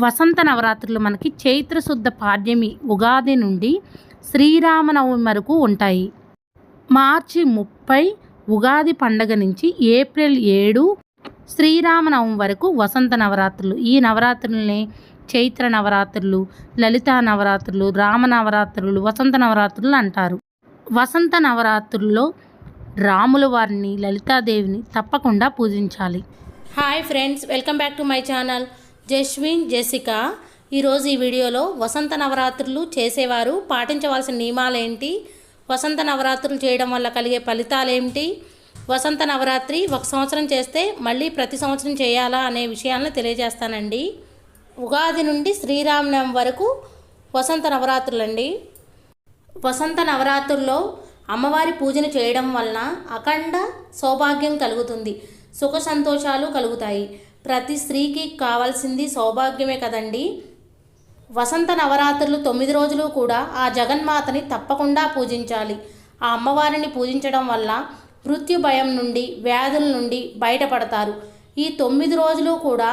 వసంత నవరాత్రులు మనకి చైత్ర శుద్ధ పాడ్యమి ఉగాది నుండి శ్రీరామనవమి వరకు ఉంటాయి. మార్చి ముప్పై ఉగాది పండగ నుంచి ఏప్రిల్ ఏడు శ్రీరామనవమి వరకు వసంత నవరాత్రులు. ఈ నవరాత్రులనే చైత్ర నవరాత్రులు లలితా నవరాత్రులు రామ నవరాత్రులు వసంత నవరాత్రులు అంటారు. వసంత నవరాత్రుల్లో రాముల వారిని లలితాదేవిని తప్పకుండా పూజించాలి. Hi friends welcome back to my channel. Jaswin Jessica ఈరోజు ఈ వీడియోలో వసంత నవరాత్రులు చేసేవారు. పాటించవలసిన నియమాలు ఏంటి? వసంత నవరాత్రులు చేయడం వల్ల కలిగే ఫలితాలు ఏమిటి వసంత నవరాత్రి ఒక సంవత్సరం చేస్తే మళ్ళీ ప్రతి సంవత్సరం చేయాలా అనే విషయాలను తెలియజేస్తానండి. ఉగాది నుండి శ్రీరామనవం వరకు వసంత నవరాత్రులండి. వసంత నవరాత్రుల్లో అమ్మవారి పూజను చేయడం వలన అఖండ సౌభాగ్యం కలుగుతుంది. సుఖ సంతోషాలు కలుగుతాయి. ప్రతి స్త్రీకి కావాల్సింది సౌభాగ్యమే కదండి. వసంత నవరాత్రులు తొమ్మిది రోజులు కూడా ఆ జగన్మాతని తప్పకుండా పూజించాలి. ఆ అమ్మవారిని పూజించడం వల్ల మృత్యు భయం నుండి వ్యాధుల నుండి బయటపడతారు. ఈ తొమ్మిది రోజులు కూడా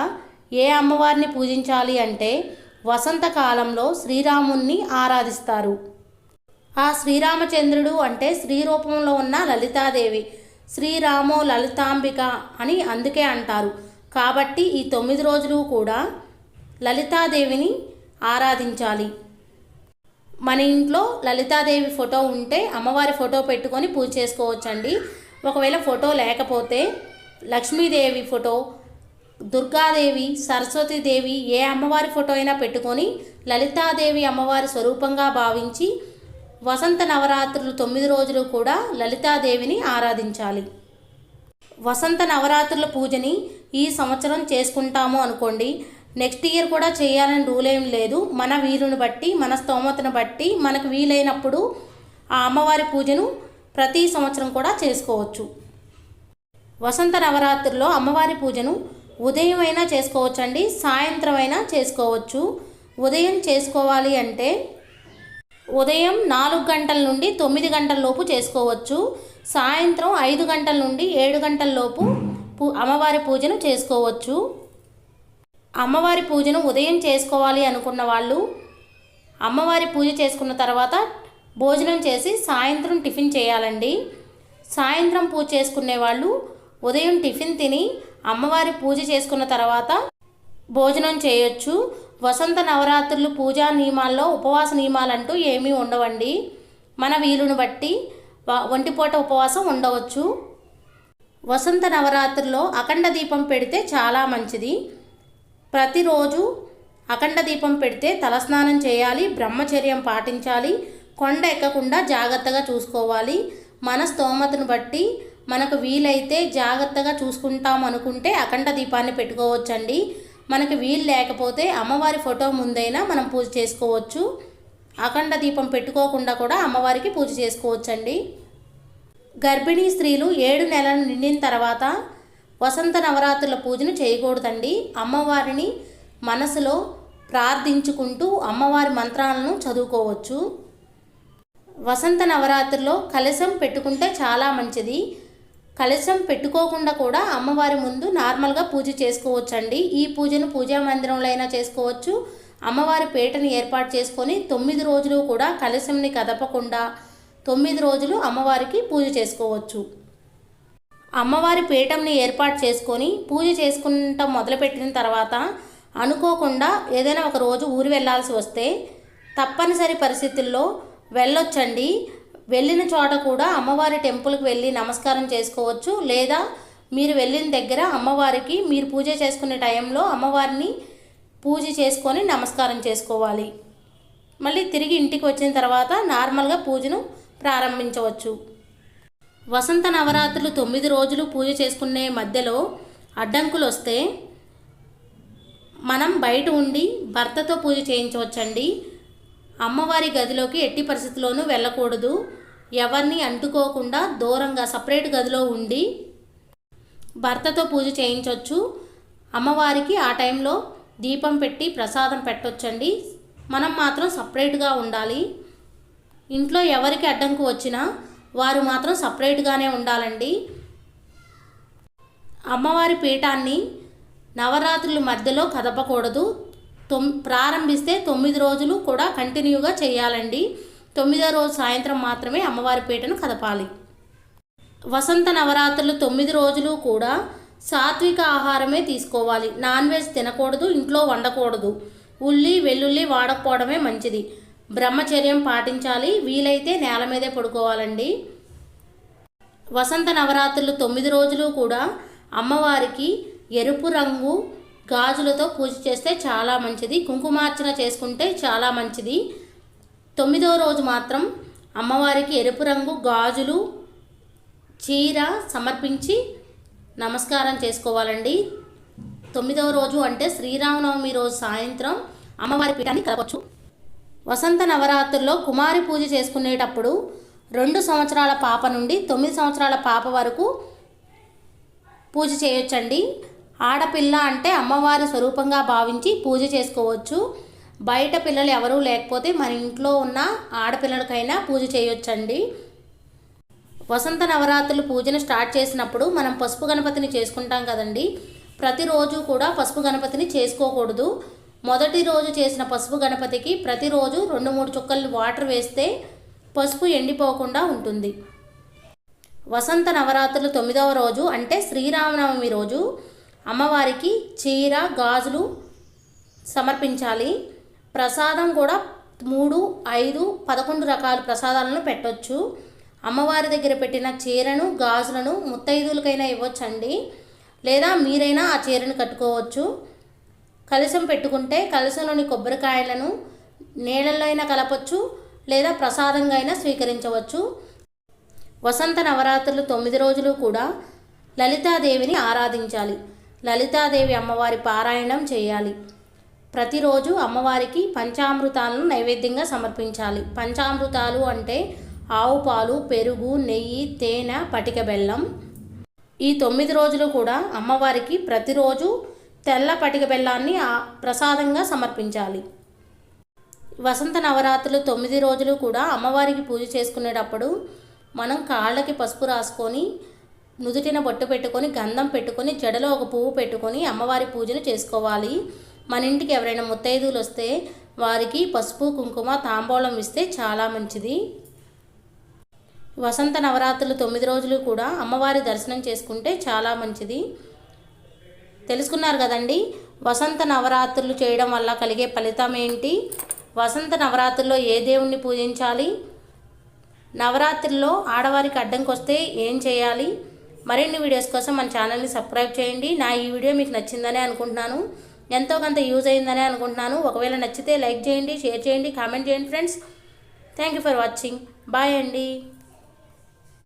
ఏ అమ్మవారిని పూజించాలి అంటే వసంతకాలంలో శ్రీరాముణ్ణి ఆరాధిస్తారు. ఆ శ్రీరామచంద్రుడు అంటే స్త్రీ రూపంలో ఉన్న లలితాదేవి. శ్రీరామో లలితాంబిక అని అందుకే అంటారు. కాబట్టి ఈ తొమ్మిది రోజులు కూడా లలితాదేవిని ఆరాధించాలి. మన ఇంట్లో లలితాదేవి ఫోటో ఉంటే అమ్మవారి ఫోటో పెట్టుకొని పూజ చేసుకోవచ్చండి. ఒకవేళ ఫోటో లేకపోతే లక్ష్మీదేవి ఫోటో దుర్గాదేవి సరస్వతీదేవి ఏ అమ్మవారి ఫోటో అయినా పెట్టుకొని లలితాదేవి అమ్మవారి స్వరూపంగా భావించి వసంత నవరాత్రులు తొమ్మిది రోజులు కూడా లలితాదేవిని ఆరాధించాలి. వసంత నవరాత్రుల పూజని ఈ సంవత్సరం చేసుకుంటాము అనుకోండి. నెక్స్ట్ ఇయర్ కూడా చేయాలని రూల్ ఏం లేదు. మన వీలుని బట్టి మన స్తోమతను బట్టి మనకు వీలైనప్పుడు ఆ అమ్మవారి పూజను ప్రతి సంవత్సరం కూడా చేసుకోవచ్చు. వసంత నవరాత్రుల్లో అమ్మవారి పూజను ఉదయం అయినా చేసుకోవచ్చండి సాయంత్రం అయినా చేసుకోవచ్చు. ఉదయం చేసుకోవాలి అంటే ఉదయం నాలుగు గంటల నుండి తొమ్మిది గంటల లోపు చేసుకోవచ్చు. సాయంత్రం ఐదు గంటల నుండి ఏడు గంటల లోపు అమ్మవారి పూజను చేసుకోవచ్చు. అమ్మవారి పూజను ఉదయం చేసుకోవాలి అనుకున్న వాళ్ళు అమ్మవారి పూజ చేసుకున్న తర్వాత భోజనం చేసి సాయంత్రం టిఫిన్ చేయాలండి. సాయంత్రం పూజ చేసుకునే వాళ్ళు ఉదయం టిఫిన్ తిని అమ్మవారి పూజ చేసుకున్న తర్వాత భోజనం చేయొచ్చు. వసంత నవరాత్రులు పూజా నియమాల్లో ఉపవాస నియమాలంటూ ఏమీ ఉండవండి. మన వీలును బట్టి వ- ఒంటిపూట ఉపవాసం ఉండవచ్చు. వసంత నవరాత్రుల్లో అఖండ దీపం పెడితే చాలా మంచిది. ప్రతిరోజు అఖండ దీపం పెడితే తలస్నానం చేయాలి బ్రహ్మచర్యం పాటించాలి కొండ ఎక్కకుండా జాగ్రత్తగా చూసుకోవాలి. మన స్తోమతను బట్టి మనకు వీలైతే జాగ్రత్తగా చూసుకుంటాం అనుకుంటే అఖండ దీపాన్ని పెట్టుకోవచ్చండి. మనకు వీలు లేకపోతే అమ్మవారి ఫోటో ముందైనా మనం పూజ చేసుకోవచ్చు. అఖండ దీపం పెట్టుకోకుండా కూడా అమ్మవారికి పూజ చేసుకోవచ్చండి. గర్భిణీ స్త్రీలు ఏడు నెలలు నిండిన తర్వాత వసంత నవరాత్రుల పూజను చేయకూడదండి. అమ్మవారిని మనసులో ప్రార్థించుకుంటూ అమ్మవారి మంత్రాలను చదువుకోవచ్చు. వసంత నవరాత్రిలో కలశం పెట్టుకుంటే చాలా మంచిది. కలశం పెట్టుకోకుండా కూడా అమ్మవారి ముందు నార్మల్గా పూజ చేసుకోవచ్చండి. ఈ పూజను పూజా మందిరంలో అయినా చేసుకోవచ్చు. అమ్మవారి పేటను ఏర్పాటు చేసుకొని తొమ్మిది రోజులు కూడా కలశంని కదపకుండా తొమ్మిది రోజులు అమ్మవారికి పూజ చేసుకోవచ్చు. అమ్మవారి పీఠంని ఏర్పాటు చేసుకొని పూజ చేసుకుంటాం మొదలుపెట్టిన తర్వాత అనుకోకుండా ఏదైనా ఒక రోజు ఊరు వెళ్ళాల్సి వస్తే తప్పనిసరి పరిస్థితుల్లో వెళ్ళొచ్చండి. వెళ్ళిన చోట కూడా అమ్మవారి టెంపుల్కి వెళ్ళి నమస్కారం చేసుకోవచ్చు. లేదా మీరు వెళ్ళిన దగ్గర అమ్మవారికి మీరు పూజ చేసుకునే టైంలో అమ్మవారిని పూజ చేసుకొని నమస్కారం చేసుకోవాలి. మళ్ళీ తిరిగి ఇంటికి వచ్చిన తర్వాత నార్మల్గా పూజను ప్రారంభించవచ్చు. వసంత నవరాత్రులు తొమ్మిది రోజులు పూజ చేసుకునే మధ్యలో అడ్డంకులు వస్తే మనం బయట ఉండి భర్తతో పూజ చేయించవచ్చండి. అమ్మవారి గదిలోకి ఎట్టి పరిస్థితుల్లోనూ వెళ్ళకూడదు. ఎవరిని అంటుకోకుండా దూరంగా సపరేట్ గదిలో ఉండి భర్తతో పూజ చేయించవచ్చు. అమ్మవారికి ఆ టైంలో దీపం పెట్టి ప్రసాదం పెట్టొచ్చండి. మనం మాత్రం సపరేట్గా ఉండాలి. ఇంట్లో ఎవరికి అడ్డంకు వచ్చినా వారు మాత్రం సపరేట్గానే ఉండాలండి. అమ్మవారి పీఠాన్ని నవరాత్రుల మధ్యలో కదపకూడదు. తొమ్ ప్రారంభిస్తే తొమ్మిది రోజులు కూడా కంటిన్యూగా చేయాలండి. తొమ్మిదో రోజు సాయంత్రం మాత్రమే అమ్మవారి పీటను కదపాలి. వసంత నవరాత్రులు తొమ్మిది రోజులు కూడా సాత్విక ఆహారమే తీసుకోవాలి. నాన్ వెజ్ తినకూడదు ఇంట్లో వండకూడదు. ఉల్లి వెల్లుల్లి వాడకపోవడమే మంచిది. బ్రహ్మచర్యం పాటించాలి. వీలైతే నేల మీదే పడుకోవాలండి. వసంత నవరాత్రులు తొమ్మిది రోజులు కూడా అమ్మవారికి ఎరుపు రంగు గాజులతో పూజ చేస్తే చాలా మంచిది. కుంకుమార్చన చేసుకుంటే చాలా మంచిది. తొమ్మిదవ రోజు మాత్రం అమ్మవారికి ఎరుపు రంగు గాజులు చీర సమర్పించి నమస్కారం చేసుకోవాలండి. తొమ్మిదవ రోజు అంటే శ్రీరామనవమి రోజు సాయంత్రం అమ్మవారి పీఠాన్ని కలపచ్చు వసంత నవరాత్రుల్లో కుమారి పూజ చేసుకునేటప్పుడు రెండు సంవత్సరాల పాప నుండి తొమ్మిది సంవత్సరాల పాప వరకు పూజ చేయొచ్చండి. ఆడపిల్ల అంటే అమ్మవారి స్వరూపంగా భావించి పూజ చేసుకోవచ్చు. బయట పిల్లలు ఎవరూ లేకపోతే మన ఇంట్లో ఉన్న ఆడపిల్లలకైనా పూజ చేయొచ్చండి. వసంత నవరాత్రులు పూజను స్టార్ట్ చేసినప్పుడు మనం పసుపు గణపతిని చేసుకుంటాం కదండి. ప్రతిరోజు కూడా పసుపు గణపతిని చేసుకోకూడదు. మొదటి రోజు చేసిన పసుపు గణపతికి ప్రతిరోజు రెండు మూడు చుక్కలు వాటర్ వేస్తే పసుపు ఎండిపోకుండా ఉంటుంది. వసంత నవరాత్రులు తొమ్మిదవ రోజు అంటే శ్రీరామనవమి రోజు అమ్మవారికి చీర గాజులు సమర్పించాలి. ప్రసాదం కూడా మూడు ఐదు పదకొండు రకాల ప్రసాదాలను పెట్టొచ్చు. అమ్మవారి దగ్గర పెట్టిన చీరను గాజులను ముత్తైదులకైనా ఇవ్వచ్చండి. లేదా మీరైనా ఆ చీరను కట్టుకోవచ్చు. కలశం పెట్టుకుంటే కలశంలోని కొబ్బరికాయలను నీళ్ళల్లో అయినా కలపచ్చు లేదా ప్రసాదంగా అయినా స్వీకరించవచ్చు. వసంత నవరాత్రులు తొమ్మిది రోజులు కూడా లలితాదేవిని ఆరాధించాలి. లలితాదేవి అమ్మవారి పారాయణం చేయాలి. ప్రతిరోజు అమ్మవారికి పంచామృతాలను నైవేద్యంగా సమర్పించాలి. పంచామృతాలు అంటే ఆవు పాలు పెరుగు నెయ్యి తేనె పటిక బెల్లం. ఈ తొమ్మిది రోజులు కూడా అమ్మవారికి ప్రతిరోజు తెల్ల పటిక బెల్లాన్ని ప్రసాదంగా సమర్పించాలి. వసంత నవరాత్రులు తొమ్మిది రోజులు కూడా అమ్మవారికి పూజ చేసుకునేటప్పుడు మనం కాళ్ళకి పసుపు రాసుకొని నుదుటిన బొట్టు పెట్టుకొని గంధం పెట్టుకొని జడలో ఒక పువ్వు పెట్టుకొని అమ్మవారి పూజను చేసుకోవాలి. మన ఇంటికి ఎవరైనా ముత్తైదువులు వస్తే వారికి పసుపు కుంకుమ తాంబూలం ఇస్తే చాలా మంచిది. వసంత నవరాత్రులు తొమ్మిది రోజులు కూడా అమ్మవారి దర్శనం చేసుకుంటే చాలా మంచిది. తెలుసుకున్నారు కదండి? వసంత నవరాత్రులు చేయడం వల్ల కలిగే ఫలితం ఏంటి? వసంత నవరాత్రుల్లో ఏ దేవుణ్ణి పూజించాలి? నవరాత్రుల్లో ఆడవారికి అడ్డంకి వస్తే ఏం చేయాలి? మరిన్ని వీడియోస్ కోసం మన ఛానల్ని సబ్స్క్రైబ్ చేయండి. నా ఈ వీడియో మీకు నచ్చిందనే అనుకుంటున్నాను. ఎంతో కొంత యూజ్ అయిందనే అనుకుంటున్నాను. ఒకవేళ నచ్చితే లైక్ చేయండి షేర్ చేయండి కామెంట్ చేయండి friends. Thank you for watching. Bye అండి.